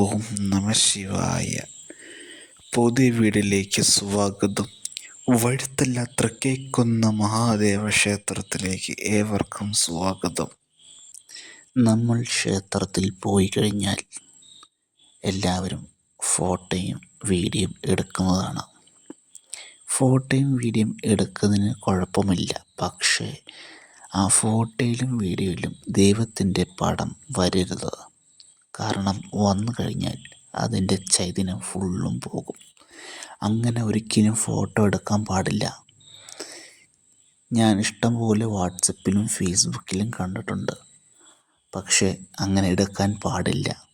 ഓം നമ ശിവായ. പുതിയ വീടിലേക്ക് സ്വാഗതം. വഴുത്തല്ല തൃക്കേക്കുന്ന മഹാദേവ ക്ഷേത്രത്തിലേക്ക് ഏവർക്കും സ്വാഗതം. നമ്മൾ ക്ഷേത്രത്തിൽ പോയി കഴിഞ്ഞാൽ എല്ലാവരും ഫോട്ടോയും വീഡിയോയും എടുക്കുന്നതാണ്. ഫോട്ടോയും വീഡിയോയും എടുക്കുന്നതിന് കുഴപ്പമില്ല. പക്ഷേ ആ ഫോട്ടോയിലും വീഡിയോയിലും ദൈവത്തിന്റെ പടം വരരുത്. കാരണം വന്നു കഴിഞ്ഞാൽ അതിന്റെ ചൈതന്യം ഫുള്ളും പോകും. അങ്ങനെ ഒരിക്കലും ഫോട്ടോ എടുക്കാൻ പാടില്ല. ഞാൻ ഇഷ്ടംപോലെ വാട്സപ്പിലും ഫേസ്ബുക്കിലും കണ്ടിട്ടുണ്ട്. പക്ഷേ അങ്ങനെ എടുക്കാൻ പാടില്ല.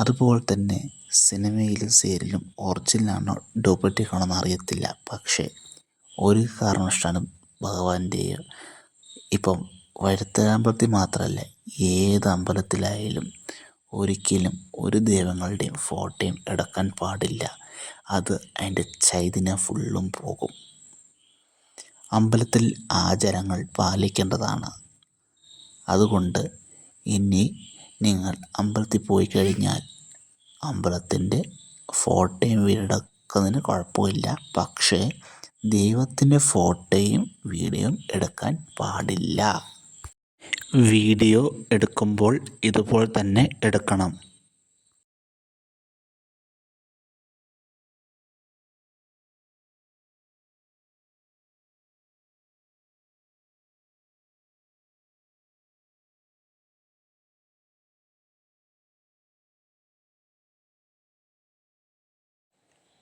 അതുപോലെ തന്നെ സിനിമയിലും സീരിയലും ഒറിജിനലാണോ ഡ്യൂപ്ലിക്കേറ്റ് ആണോ അറിയത്തില്ല. പക്ഷേ ഒരു കാരണവശാലും ഭഗവാന്റെയോ ഇപ്പം വരുത്തരാമ്പലത്തിൽ മാത്രമല്ല ഏത് അമ്പലത്തിലായാലും ഒരിക്കലും ഒരു ദൈവങ്ങളുടെയും ഫോട്ടോയും എടുക്കാൻ പാടില്ല. അത് അതിന്റെ ചൈതന്യം ഫുള്ളും പോകും. അമ്പലത്തിൽ ആചാരങ്ങൾ പാലിക്കേണ്ടതാണ്. അതുകൊണ്ട് ഇനി നിങ്ങൾ അമ്പലത്തിൽ പോയി കഴിഞ്ഞാൽ അമ്പലത്തിന്റെ ഫോട്ടോയും വീടെടുക്കുന്നതിന് കുഴപ്പമില്ല. പക്ഷേ ദൈവത്തിന്റെ ഫോട്ടോയും വീഡിയോയും എടുക്കാൻ പാടില്ല. വീഡിയോ എടുക്കുമ്പോൾ ഇതുപോലെ തന്നെ എടുക്കണം.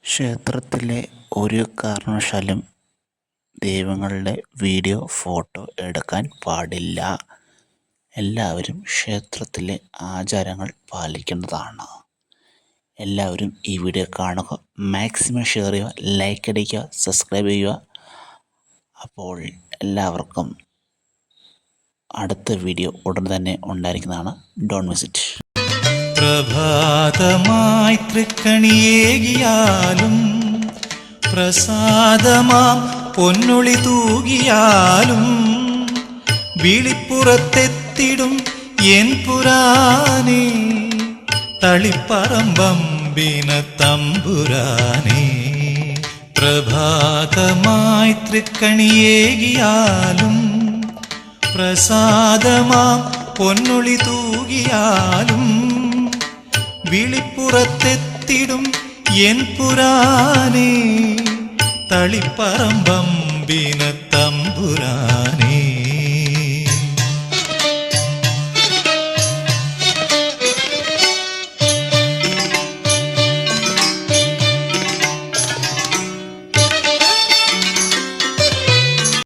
ക്ഷേത്രത്തിലെ ഒരു കാരണവശാലും ദൈവങ്ങളുടെ വീഡിയോ ഫോട്ടോ എടുക്കാൻ പാടില്ല. എല്ലാവരും ക്ഷേത്രത്തിലെ ആചാരങ്ങൾ പാലിക്കേണ്ടതാണ് എല്ലാവരും ഈ വീഡിയോ കാണുക. മാക്സിമം ഷെയർ ചെയ്യുക ലൈക്ക് അടിക്കുക സബ്സ്ക്രൈബ് ചെയ്യുക. അപ്പോൾ എല്ലാവർക്കും അടുത്ത വീഡിയോ ഉടൻ തന്നെ ഉണ്ടായിരിക്കുന്നതാണ്. ഡോൺ വിസിറ്റ് പ്രഭാതമായി തൃക്കണിയേകിയാലും പ്രസാദമാം പൊന്നുളി തൂകിയാലും വിളിപ്പുറത്തെത്തിടും എൻ പുരാനേ തളിപ്പറമ്പമ്പിന തമ്പുരാനേ പ്രഭാതമായി തൃക്കണിയേകിയാലും പ്രസാദമാം പൊന്നൊളി തൂകിയാലും വിളിപ്പുറത്തെത്തിടും എൻ പുരാനേ തളിപ്പറമ്പമ്പിന തമ്പുരാനേ